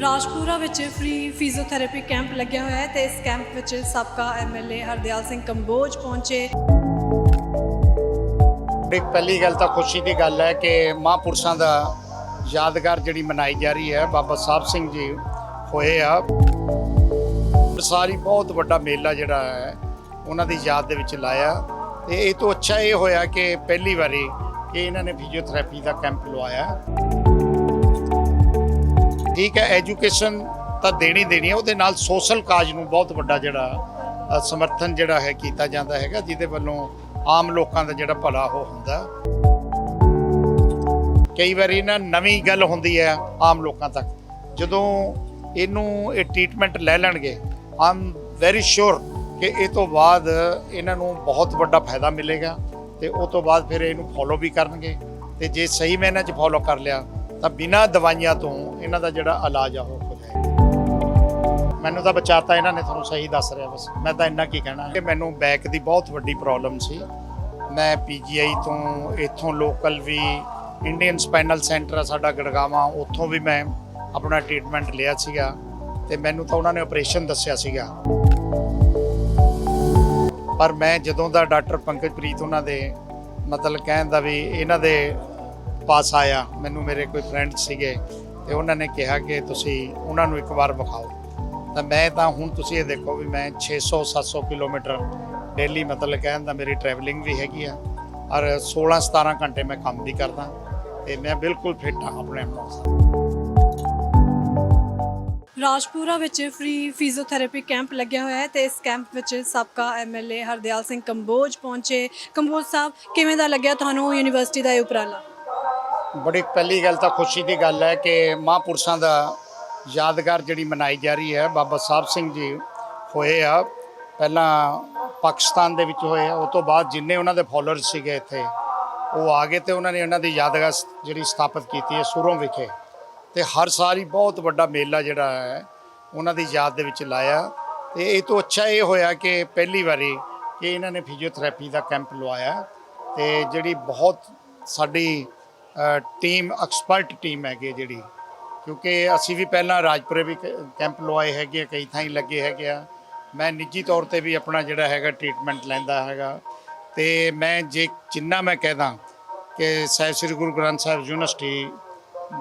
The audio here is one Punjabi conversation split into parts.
ਰਾਜਪੁਰਾ ਵਿੱਚ ਫ੍ਰੀ ਫਿਜ਼ੀਓਥੈਰੇਪੀ ਕੈਂਪ ਲੱਗਿਆ ਹੋਇਆ ਹੈ ਤੇ ਇਸ ਕੈਂਪ ਵਿੱਚ ਸਾਬਕਾ ਐਮਐਲਏ ਹਰਦਿਆਲ ਸਿੰਘ ਕੰਬੋਜ ਪਹੁੰਚੇ। ਇੱਕ ਪਹਿਲੀ ਗੱਲ ਤਾਂ ਖੁਸ਼ੀ ਦੀ ਗੱਲ ਹੈ ਕਿ ਮਹਾਂਪੁਰਸ਼ਾਂ ਦਾ ਯਾਦਗਾਰ ਜਿਹੜੀ ਮਨਾਈ ਜਾ ਰਹੀ ਹੈ, ਬਾਬਾ ਸਾਹਿਬ ਸਿੰਘ ਜੀ ਹੋਏ ਆ। ਸਾਰੀ ਬਹੁਤ ਵੱਡਾ ਮੇਲਾ ਜਿਹੜਾ ਹੈ, ਉਹਨਾਂ ਦੀ ਯਾਦ ਦੇ ਵਿੱਚ ਲਾਇਆ। ਤੇ ਇਹ ਤੋਂ ਅੱਛਾ ਇਹ ਹੋਇਆ ਕਿ ਪਹਿਲੀ ਵਾਰੀ ਕਿ ਇਹਨਾਂ ਨੇ ਫਿਜ਼ੀਓਥੈਰੇਪੀ ਦਾ ਕੈਂਪ ਲਵਾਇਆ। ਠੀਕ ਹੈ ਐਜੂਕੇਸ਼ਨ ਤਾਂ ਦੇਣੀ ਦੇਣੀ ਹੈ, ਉਹਦੇ ਨਾਲ ਸੋਸ਼ਲ ਕਾਜ ਨੂੰ ਬਹੁਤ ਵੱਡਾ ਜਿਹੜਾ ਸਮਰਥਨ ਜਿਹੜਾ ਹੈ, ਕੀਤਾ ਜਾਂਦਾ ਹੈਗਾ, ਜਿਹਦੇ ਵੱਲੋਂ ਆਮ ਲੋਕਾਂ ਦਾ ਜਿਹੜਾ ਭਲਾ ਉਹ ਹੁੰਦਾ। ਕਈ ਵਾਰੀ ਨਾ ਨਵੀਂ ਗੱਲ ਹੁੰਦੀ ਹੈ ਆਮ ਲੋਕਾਂ ਤੱਕ। ਜਦੋਂ ਇਹਨੂੰ, ਇਹ ਟ੍ਰੀਟਮੈਂਟ ਲੈ ਲੈਣਗੇ ਆਮ ਵੈਰੀ ਸ਼ੋਰ ਕਿ ਇਹ ਤੋਂ ਬਾਅਦ ਇਹਨਾਂ ਨੂੰ ਬਹੁਤ ਵੱਡਾ ਫਾਇਦਾ ਮਿਲੇਗਾ ਤੇ ਉਹ ਤੋਂ ਬਾਅਦ ਫਿਰ ਇਹਨੂੰ ਫੋਲੋ ਵੀ ਕਰਨਗੇ। ਤੇ ਜੇ ਸਹੀ ਮੈਨਾਂ 'ਚ ਫੋਲੋ ਕਰ ਲਿਆ ਤਾਂ ਬਿਨਾਂ ਦਵਾਈਆਂ ਤੋਂ ਇਹਨਾਂ ਦਾ ਜਿਹੜਾ ਇਲਾਜ ਆ ਉਹ ਹੋ। ਜਾਏਗਾ ਮੈਨੂੰ ਤਾਂ ਬਚਾਤਾ ਇਹਨਾਂ ਨੇ ਤੁਹਾਨੂੰ ਸਹੀ ਦੱਸ ਰਿਹਾ ਬਸ। ਮੈਂ ਤਾਂ ਇੰਨਾ ਕੀ ਕਹਿਣਾ ਕਿ ਮੈਨੂੰ ਬੈਕ ਦੀ ਬਹੁਤ ਵੱਡੀ ਪ੍ਰੋਬਲਮ ਸੀ। ਮੈਂ ਪੀਜੀਆਈ ਤੋਂ ਇੱਥੋਂ ਲੋਕਲ ਵੀ ਇੰਡੀਅਨ ਸਪਾਈਨਲ ਸੈਂਟਰ ਆ ਸਾਡਾ ਗੜਗਾਵਾਂ, ਉੱਥੋਂ ਵੀ ਮੈਂ ਆਪਣਾ ਟ੍ਰੀਟਮੈਂਟ ਲਿਆ ਸੀਗਾ ਤੇ ਮੈਨੂੰ ਤਾਂ ਉਹਨਾਂ ਨੇ ਆਪਰੇਸ਼ਨ ਦੱਸਿਆ ਸੀਗਾ। ਪਰ ਮੈਂ ਜਦੋਂ ਦਾ ਡਾਕਟਰ ਪੰਕਜਪ੍ਰੀਤ ਉਹਨਾਂ ਦੇ ਮਤਲਬ ਕਹਿਣ ਦਾ ਵੀ ਇਹਨਾਂ ਦੇ ਪਾਸ ਆਇਆ, ਮੈਨੂੰ ਮੇਰੇ ਕੋਈ ਫਰੈਂਡ ਸੀਗੇ ਤੇ ਉਹਨਾਂ ਨੇ ਕਿਹਾ ਕਿ ਤੁਸੀਂ ਉਹਨਾਂ ਨੂੰ ਇੱਕ ਵਾਰ ਵਿਖਾਓ। ਤਾਂ ਮੈਂ ਤਾਂ ਹੁਣ ਤੁਸੀਂ ਇਹ ਦੇਖੋ ਵੀ ਮੈਂ 600 700 ਕਿਲੋਮੀਟਰ ਡੇਲੀ ਮਤਲਬ ਕਹਿਣ ਦਾ ਮੇਰੀ ਟਰੈਵਲਿੰਗ ਵੀ ਹੈਗੀ ਆ ਔਰ 16 17 ਘੰਟੇ ਮੈਂ ਕੰਮ ਵੀ ਕਰਦਾ ਤੇ ਮੈਂ ਬਿਲਕੁਲ ਫਿੱਟ ਹਾਂ ਆਪਣੇ ਆਪ ਨਾਲ। ਰਾਜਪੁਰਾ ਵਿੱਚ ਫ੍ਰੀ ਫਿਜ਼ੀਓਥੈਰੇਪੀ ਕੈਂਪ ਲੱਗਿਆ ਹੋਇਆ ਹੈ ਤੇ ਇਸ ਕੈਂਪ ਵਿੱਚ ਸਾਬਕਾ ਐਮਐਲਏ ਹਰਦਿਆਲ ਸਿੰਘ ਕੰਬੋਜ ਪਹੁੰਚੇ। ਕੰਬੋਜ ਸਾਹਿਬ, ਕਿਵੇਂ ਦਾ ਲੱਗਿਆ ਤੁਹਾਨੂੰ ਯੂਨੀਵਰਸਿਟੀ ਦਾ ਇਹ ਉਪਰਾਲਾ? ਬੜੀ ਪਹਿਲੀ ਗੱਲ ਤਾਂ ਖੁਸ਼ੀ ਦੀ ਗੱਲ ਹੈ ਕਿ ਮਹਾਂਪੁਰਸ਼ਾਂ ਦਾ ਯਾਦਗਾਰ ਜਿਹੜੀ ਮਨਾਈ ਜਾ ਰਹੀ ਹੈ, ਬਾਬਾ ਸਾਹਿਬ ਸਿੰਘ ਜੀ ਹੋਏ ਆ। ਪਹਿਲਾਂ ਪਾਕਿਸਤਾਨ ਦੇ ਵਿੱਚ ਹੋਏ ਆ ਉਸ ਤੋਂ ਬਾਅਦ ਜਿੰਨੇ ਉਹਨਾਂ ਦੇ ਫਾਲੋਅਰ ਸੀਗੇ ਇੱਥੇ, ਉਹ ਆ ਗਏ ਤੇ ਉਹਨਾਂ ਨੇ ਉਹਨਾਂ ਦੀ ਯਾਦਗਾਰ ਜਿਹੜੀ ਸਥਾਪਿਤ ਕੀਤੀ ਹੈ ਸੁਰੋਂ ਵਿਖੇ। ਤੇ ਹਰ ਸਾਲ ਹੀ ਬਹੁਤ ਵੱਡਾ ਮੇਲਾ ਜਿਹੜਾ ਹੈ, ਉਹਨਾਂ ਦੀ ਯਾਦ ਦੇ ਵਿੱਚ ਲਾਇਆ। ਤੇ ਇਹ ਤੋਂ ਅੱਛਾ ਇਹ ਹੋਇਆ ਕਿ ਪਹਿਲੀ ਵਾਰੀ ਕਿ ਇਹਨਾਂ ਨੇ ਫਿਜ਼ੀਓਥੈਰੇਪੀ ਦਾ ਕੈਂਪ ਲਵਾਇਆ। ਤੇ ਜਿਹੜੀ ਬਹੁਤ ਸਾਡੀ ਟੀਮ ਐਕਸਪਰਟ ਟੀਮ ਹੈਗੀ ਹੈ ਜਿਹੜੀ। ਕਿਉਂਕਿ ਅਸੀਂ ਵੀ ਪਹਿਲਾਂ ਰਾਜਪੁਰੇ ਵੀ ਕ- ਕੈਂਪ ਲਵਾਏ ਹੈਗੇ ਕਈ ਥਾਈਂ ਲੱਗੇ ਹੈਗੇ ਆ। ਮੈਂ ਨਿੱਜੀ ਤੌਰ ਤੇ ਵੀ ਆਪਣਾ ਜਿਹੜਾ ਹੈਗਾ ਟ੍ਰੀਟਮੈਂਟ ਲੈਂਦਾ ਹੈਗਾ। ਤੇ ਮੈਂ ਜੇ ਜਿੰਨਾ ਮੈਂ ਕਹਿਦਾ ਕਿ ਸਾਹਿਬ ਸ੍ਰੀ ਗੁਰੂ ਗ੍ਰੰਥ ਸਾਹਿਬ ਯੂਨੀਵਰਸਿਟੀ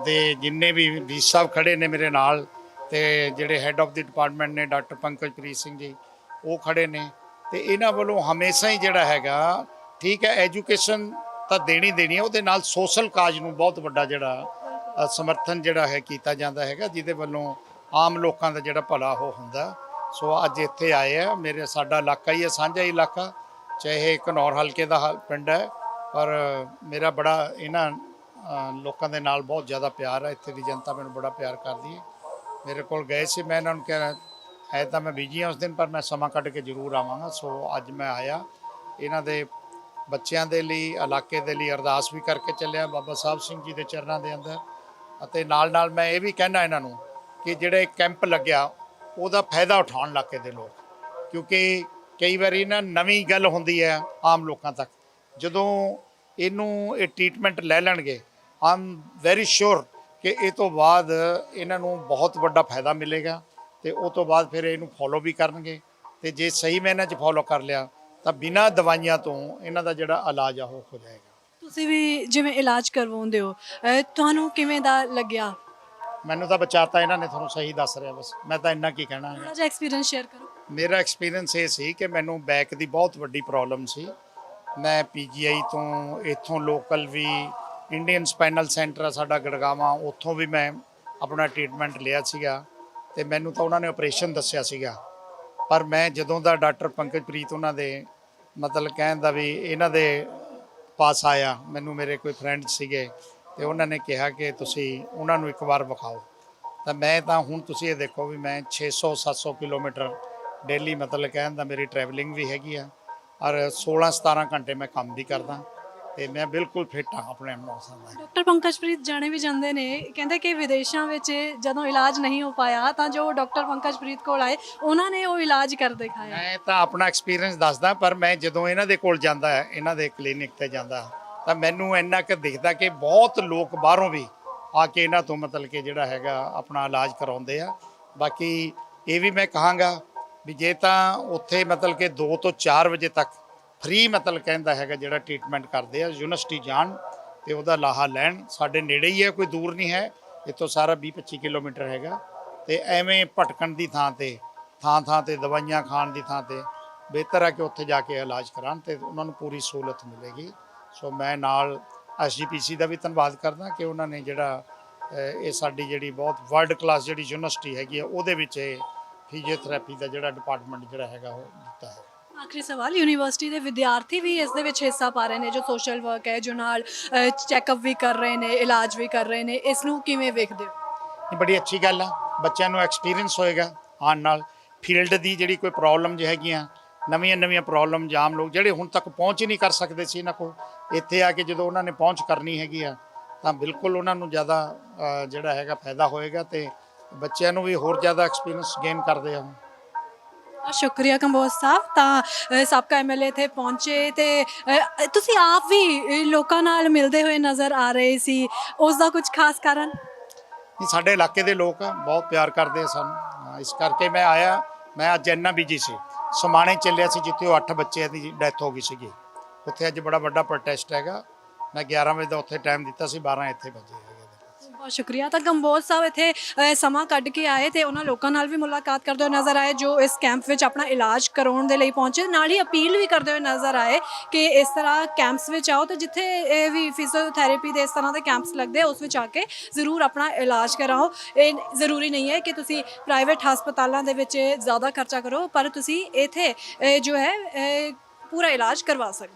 ਦੇ ਜਿੰਨੇ ਵੀ ਵੀ ਸਾਹਿਬ ਖੜੇ ਨੇ ਮੇਰੇ ਨਾਲ ਤੇ ਜਿਹੜੇ ਹੈੱਡ ਆਫ ਦੀ ਡਿਪਾਰਟਮੈਂਟ ਨੇ ਡਾਕਟਰ ਪੰਕਜਪ੍ਰੀਤ ਸਿੰਘ ਜੀ, ਉਹ ਖੜੇ ਨੇ। ਤੇ ਇਹਨਾਂ ਵੱਲੋਂ ਹਮੇਸ਼ਾ ਹੀ ਜਿਹੜਾ ਹੈਗਾ, ਠੀਕ ਹੈ ਐਜੂਕੇਸ਼ਨ ਤਾਂ ਦੇਣੀ ਦੇਣੀ ਹੈ। ਉਹਦੇ ਨਾਲ ਸੋਸ਼ਲ ਕਾਜ ਨੂੰ ਬਹੁਤ ਵੱਡਾ ਜਿਹੜਾ ਸਮਰਥਨ ਜਿਹੜਾ ਹੈ, ਕੀਤਾ ਜਾਂਦਾ ਹੈਗਾ, ਜਿਹਦੇ ਵੱਲੋਂ ਆਮ ਲੋਕਾਂ ਦਾ ਜਿਹੜਾ ਭਲਾ ਉਹ ਹੁੰਦਾ। ਸੋ ਅੱਜ ਇੱਥੇ ਆਏ ਆ। ਮੇਰੇ, ਸਾਡਾ ਇਲਾਕਾ ਹੀ ਹੈ, ਸਾਂਝਾ ਹੀ ਇਲਾਕਾ। ਚਾਹੇ ਘਨੌਰ ਹਲਕੇ ਦਾ ਹ- ਪਿੰਡ ਹੈ, ਪਰ ਮੇਰਾ ਬੜਾ ਇਹਨਾਂ ਲੋਕਾਂ ਦੇ ਨਾਲ ਬਹੁਤ ਜ਼ਿਆਦਾ ਪਿਆਰ ਹੈ। ਇੱਥੇ ਦੀ ਜਨਤਾ ਮੈਨੂੰ ਬੜਾ ਪਿਆਰ ਕਰਦੀ ਹੈ। ਮੇਰੇ ਕੋਲ ਗਏ ਸੀ, ਮੈਂ ਇਹਨਾਂ ਨੂੰ ਕਿਹਾ ਹੈ ਤਾਂ ਮੈਂ ਬਿਜ਼ੀ ਹਾਂ ਉਸ ਦਿਨ, ਪਰ ਮੈਂ ਸਮਾਂ ਕੱਢ ਕੇ ਜ਼ਰੂਰ ਆਵਾਂਗਾ। ਸੋ ਅੱਜ ਮੈਂ ਆਇਆ। ਇਹਨਾਂ ਦੇ ਬੱਚਿਆਂ ਦੇ ਲਈ, ਇਲਾਕੇ ਦੇ ਲਈ ਅਰਦਾਸ ਵੀ ਕਰਕੇ ਚੱਲਿਆ ਬਾਬਾ ਸਾਹਿਬ ਸਿੰਘ ਜੀ ਦੇ ਚਰਨਾਂ ਦੇ ਅੰਦਰ। ਅਤੇ ਨਾਲ ਨਾਲ ਮੈਂ ਇਹ ਵੀ ਕਹਿਣਾ ਇਹਨਾਂ ਨੂੰ ਕਿ ਜਿਹੜੇ ਕੈਂਪ ਲੱਗਿਆ, ਉਹਦਾ ਫਾਇਦਾ ਉਠਾਉਣ ਇਲਾਕੇ ਦੇ ਲੋਕ। ਕਿਉਂਕਿ ਕਈ ਵਾਰੀ ਨਾ ਨਵੀਂ ਗੱਲ ਹੁੰਦੀ ਹੈ ਆਮ ਲੋਕਾਂ ਤੱਕ। ਜਦੋਂ ਇਹਨੂੰ ਇਹ ਟ੍ਰੀਟਮੈਂਟ ਲੈ ਲੈਣਗੇ ਆਮ ਵੈਰੀ ਸ਼ੋਰ ਕਿ ਇਹ ਤੋਂ ਬਾਅਦ ਇਹਨਾਂ ਨੂੰ ਬਹੁਤ ਵੱਡਾ ਫਾਇਦਾ ਮਿਲੇਗਾ। ਤੇ ਉਹ ਤੋਂ ਬਾਅਦ ਫਿਰ ਇਹਨੂੰ ਫੋਲੋ ਵੀ ਕਰਨਗੇ। ਤੇ ਜੇ ਸਹੀ ਮੈਨਾਂ 'ਚ ਫੋਲੋ ਕਰ ਲਿਆ ਤਾਂ ਬਿਨਾਂ ਦਵਾਈਆਂ ਤੋਂ ਇਹਨਾਂ ਦਾ ਜਿਹੜਾ ਇਲਾਜ ਆ ਉਹ ਹੋ ਜਾਏਗਾ। ਤੁਸੀਂ ਵੀ ਜਿਵੇਂ ਇਲਾਜ ਕਰਵਾਉਂਦੇ ਹੋ ਅਹ ਤੁਹਾਨੂੰ ਕਿਵੇਂ ਦਾ ਲੱਗਿਆ? ਮੈਨੂੰ ਤਾਂ ਬਚਾਤਾ ਇਹਨਾਂ ਨੇ ਤੁਹਾਨੂੰ ਸਹੀ ਦੱਸ ਰਿਹਾ ਬਸ। ਮੈਂ ਤਾਂ ਇੰਨਾ ਕੀ ਕਹਿਣਾ ਹੈ। ਥੋੜਾ ਜਿਹਾ ਐਕਸਪੀਰੀਅੰਸ ਸ਼ੇਅਰ ਕਰੋ। ਮੇਰਾ ਐਕਸਪੀਰੀਅੰਸ ਇਹ ਸੀ ਕਿ ਮੈਨੂੰ ਬੈਕ ਦੀ ਬਹੁਤ ਵੱਡੀ ਪ੍ਰੋਬਲਮ ਸੀ। ਮੈਂ ਪੀਜੀਆਈ ਤੋਂ ਇੱਥੋਂ ਲੋਕਲ ਵੀ ਇੰਡੀਅਨ ਸਪਾਈਨਲ ਸੈਂਟਰ ਆ ਸਾਡਾ ਗੜਗਾਵਾਂ ਉੱਥੋਂ ਵੀ ਮੈਂ ਆਪਣਾ ਟ੍ਰੀਟਮੈਂਟ ਲਿਆ ਸੀਗਾ ਤੇ ਮੈਨੂੰ ਤਾਂ ਉਹਨਾਂ ਨੇ ਆਪਰੇਸ਼ਨ ਦੱਸਿਆ ਸੀਗਾ। ਪਰ ਮੈਂ ਜਦੋਂ ਦਾ ਡਾਕਟਰ ਪੰਕਜਪ੍ਰੀਤ ਉਹਨਾਂ ਦੇ ਮਤਲਬ ਕਹਿਣ ਦਾ ਵੀ ਇਹਨਾਂ ਦੇ ਪਾਸ ਆਇਆ, ਮੈਨੂੰ ਮੇਰੇ ਕੋਈ ਫਰੈਂਡ ਸੀਗੇ ਤੇ ਉਹਨਾਂ ਨੇ ਕਿਹਾ ਕਿ ਤੁਸੀਂ ਉਹਨਾਂ ਨੂੰ ਇੱਕ ਵਾਰ ਵਿਖਾਓ। ਤਾਂ ਮੈਂ ਤਾਂ ਹੁਣ ਤੁਸੀਂ ਇਹ ਦੇਖੋ ਵੀ ਮੈਂ 600 700 ਕਿਲੋਮੀਟਰ ਡੇਲੀ ਮਤਲਬ ਕਹਿਣ ਦਾ ਮੇਰੀ ਟਰੈਵਲਿੰਗ ਵੀ ਹੈਗੀ ਆ ਔਰ 16 17 ਘੰਟੇ ਮੈਂ ਕੰਮ ਵੀ ਕਰਦਾ। ਤੇ ਮੈਂ ਬਿਲਕੁਲ ਫਿੱਟ ਹਾਂ ਆਪਣੇ ਆਪ ਨਾਲ। ਡਾਕਟਰ ਪੰਕਜਪ੍ਰੀਤ ਜਾਣੇ ਵੀ ਜਾਂਦੇ ਨੇ ਕਹਿੰਦੇ ਕਿ ਵਿਦੇਸ਼ਾਂ ਵਿੱਚ ਜਦੋਂ ਇਲਾਜ ਨਹੀਂ ਹੋ ਪਾਇਆ ਤਾਂ ਜੋ ਡਾਕਟਰ ਪੰਕਜਪ੍ਰੀਤ ਕੋਲ ਆਏ ਉਹਨਾਂ ਨੇ ਉਹ ਇਲਾਜ ਕਰ ਦਿਖਾਇਆ। ਮੈਂ ਤਾਂ ਆਪਣਾ ਐਕਸਪੀਰੀਅੰਸ ਦੱਸਦਾ ਪਰ ਮੈਂ ਜਦੋਂ ਇਹਨਾਂ ਦੇ ਕੋਲ ਜਾਂਦਾ ਇਹਨਾਂ ਦੇ ਕਲੀਨਿਕ ਤੇ ਜਾਂਦਾ ਤਾਂ ਮੈਨੂੰ ਇੰਨਾ ਕੁ ਦਿਖਦਾ ਕਿ ਬਹੁਤ ਲੋਕ ਬਾਹਰੋਂ ਵੀ ਆ ਕੇ ਇਹਨਾਂ ਤੋਂ ਮਤਲਬ ਕਿ ਜਿਹੜਾ ਹੈਗਾ ਆਪਣਾ ਇਲਾਜ ਕਰਾਉਂਦੇ ਆ। ਬਾਕੀ ਇਹ ਵੀ ਮੈਂ ਕਹਾਂਗਾ ਵੀ ਜੇ ਤਾਂ ਉੱਥੇ ਮਤਲਬ ਕਿ 2 ਤੋਂ 4 ਵਜੇ ਤੱਕ ਫ੍ਰੀ ਮਤਲਬ ਕਹਿੰਦਾ ਹੈਗਾ ਜਿਹੜਾ ਟ੍ਰੀਟਮੈਂਟ ਕਰਦੇ ਆ, ਯੂਨੀਵਰਸਿਟੀ ਜਾਣ ਤੇ ਉਹਦਾ ਲਾਹਾ ਲੈਣ। ਸਾਡੇ ਨੇੜੇ ਹੀ ਹੈ, ਕੋਈ ਦੂਰ ਨਹੀਂ ਹੈ। ਇੱਥੋਂ ਸਾਰਾ 20 25 ਕਿਲੋਮੀਟਰ ਹੈਗਾ। ਤੇ ਐਵੇਂ ਭਟਕਣ ਦੀ ਥਾਂ ਤੇ, ਥਾਂ ਥਾਂ ਤੇ, ਦਵਾਈਆਂ ਖਾਣ ਦੀ ਥਾਂ ਤੇ ਬਿਹਤਰ ਹੈ ਕਿ ਉੱਥੇ ਜਾ ਕੇ ਇਲਾਜ ਕਰਾਉਣ ਤੇ ਉਹਨਾਂ ਨੂੰ ਪੂਰੀ ਸਹੂਲਤ ਮਿਲੇਗੀ। ਸੋ ਮੈਂ ਨਾਲ ਐਸਜੀਪੀਸੀ ਦਾ ਵੀ ਧੰਨਵਾਦ ਕਰਦਾ ਕਿ ਉਹਨਾਂ ਨੇ ਜਿਹੜਾ ਇਹ ਸਾਡੀ ਜਿਹੜੀ ਬਹੁਤ ਵਰਲਡ ਕਲਾਸ ਜਿਹੜੀ ਯੂਨੀਵਰਸਿਟੀ ਹੈਗੀ ਆ, ਉਹਦੇ ਵਿੱਚ ਇਹ ਫਿਜ਼ੀਓਥੈਰੇਪੀ ਦਾ ਜਿਹੜਾ ਡਿਪਾਰਟਮੈਂਟ ਜਿਹੜਾ ਹੈਗਾ ਉਹ ਦਿੱਤਾ ਹੈ। ਆਖਰੀ ਸਵਾਲ, ਯੂਨੀਵਰਸਿਟੀ ਦੇ ਵਿਦਿਆਰਥੀ ਵੀ ਇਸ ਦੇ ਵਿੱਚ ਹਿੱਸਾ ਪਾ ਰਹੇ ਨੇ, ਜੋ ਸੋਸ਼ਲ ਵਰਕ ਹੈ, ਜੋ ਨਾਲ ਚੈੱਕਅਪ ਵੀ ਕਰ ਰਹੇ ਨੇ, ਇਲਾਜ ਵੀ ਕਰ ਰਹੇ ਨੇ, ਇਸ ਨੂੰ ਕਿਵੇਂ ਵੇਖਦੇ ਹੋ? ਬੜੀ ਅੱਛੀ ਗੱਲ ਆ, ਬੱਚਿਆਂ ਨੂੰ ਐਕਸਪੀਰੀਅੰਸ ਹੋਏਗਾ ਆਉਣ ਨਾਲ। ਫੀਲਡ ਦੀ ਜਿਹੜੀ ਕੋਈ ਪ੍ਰੋਬਲਮ ਜੇ ਹੈਗੀਆਂ, ਨਵੀਆਂ ਨਵੀਆਂ ਪ੍ਰੋਬਲਮ ਜਾਮ ਲੋਕ ਜਿਹੜੇ ਹੁਣ ਤੱਕ ਪਹੁੰਚ ਹੀ ਨਹੀਂ ਕਰ ਸਕਦੇ ਸੀ ਇਹਨਾਂ ਕੋਲ, ਇੱਥੇ ਆ ਕੇ ਜਦੋਂ ਉਹਨਾਂ ਨੇ ਪਹੁੰਚ ਕਰਨੀ ਹੈਗੀ ਆ, ਤਾਂ ਬਿਲਕੁਲ ਉਹਨਾਂ ਨੂੰ ਜ਼ਿਆਦਾ ਜਿਹੜਾ ਹੈਗਾ ਫਾਇਦਾ ਹੋਏਗਾ ਤੇ ਬੱਚਿਆਂ ਨੂੰ ਵੀ ਹੋਰ ਜ਼ਿਆਦਾ ਐਕਸਪੀਰੀਅੰਸ ਗੇਨ ਕਰਦੇ ਆ ਬਹੁਤ ਸ਼ੁਕਰੀਆ ਕੰਬੋਜ ਸਾਹਿਬ। ਤਾਂ ਅ, ਸਾਬਕਾ ਐਮਐਲਏ ਇੱਥੇ ਪਹੁੰਚੇ ਤੇ ਅ, ਤੁਸੀਂ ਆਪ ਵੀ ਅ, ਲੋਕਾਂ ਨਾਲ ਮਿਲਦੇ ਹੋਏ ਨਜ਼ਰ ਆ ਰਹੇ ਸੀ। ਉਸ ਦਾ ਕੁਝ ਖਾਸ ਕਾਰਨ? ਇਹ ਸਾਡੇ ਇਲਾਕੇ ਦੇ ਲੋਕ ਬਹੁਤ ਪਿਆਰ ਕਰਦੇ ਆ ਸਾਨੂੰ। ਹਾਂ, ਇਸ ਕਰਕੇ ਮੈਂ ਆਇਆ। ਮੈਂ ਅੱਜ ਇੰਨਾ ਬਿਜ਼ੀ ਸੀ। ਸਮਾਣੇ ਚੱਲਿਆ ਸੀ ਜਿੱਥੇ ਉਹ 8 ਬੱਚਿਆਂ ਦੀ ਡੈਥ ਹੋ ਗਈ ਸੀਗੀ। ਉੱਥੇ ਅੱਜ ਬੜਾ ਵੱਡਾ ਪ੍ਰੋਟੈਸਟ ਹੈਗਾ। ਮੈਂ 11 ਵਜੇ ਦਾ ਉੱਥੇ ਟਾਈਮ ਦਿੱਤਾ ਸੀ 12 ਇੱਥੇ ਵਜੇ ਹੈਗੇ। ਬਹੁਤ ਸ਼ੁਕਰੀਆ। ਤਾਂ ਗੰਬੋਜ਼ ਸਾਹਿਬ ਇੱਥੇ ਅ, ਸਮਾਂ ਕੱਢ ਕੇ ਆਏ ਤੇ ਉਹਨਾਂ ਲੋਕਾਂ ਨਾਲ ਵੀ ਮੁਲਾਕਾਤ ਕਰਦੇ ਹੋਏ ਨਜ਼ਰ ਆਏ ਜੋ ਇਸ ਕੈਂਪ ਵਿੱਚ ਆਪਣਾ ਇਲਾਜ ਕਰਾਉਣ ਦੇ ਲਈ ਪਹੁੰਚੇ। ਨਾਲ ਹੀ ਅਪੀਲ ਵੀ ਕਰਦੇ ਹੋਏ ਨਜ਼ਰ ਆਏ ਕਿ ਇਸ ਤਰ੍ਹਾਂ ਕੈਂਪਸ ਵਿੱਚ ਆਓ ਤੇ ਜਿੱਥੇ ਇਹ ਵੀ ਫਿਜ਼ੀਓਥੈਰੇਪੀ ਦੇ ਇਸ ਤਰ੍ਹਾਂ ਦੇ ਕੈਂਪਸ ਲੱਗਦੇ ਆ, ਉਸ ਵਿੱਚ ਆ ਕੇ ਜ਼ਰੂਰ ਆਪਣਾ ਇਲਾਜ ਕਰਾਓ। ਇਹ ਜ਼ਰੂਰੀ ਨਹੀਂ ਹੈ ਕਿ ਤੁਸੀਂ ਪ੍ਰਾਈਵੇਟ ਹਸਪਤਾਲਾਂ ਦੇ ਵਿੱਚ ਜ਼ਿਆਦਾ ਖਰਚਾ ਕਰੋ ਪਰ ਤੁਸੀਂ ਇੱਥੇ ਅ, ਜੋ ਹੈ ਅ, ਪੂਰਾ ਇਲਾਜ ਕਰਵਾ ਸਕਦੇ ਹੋ।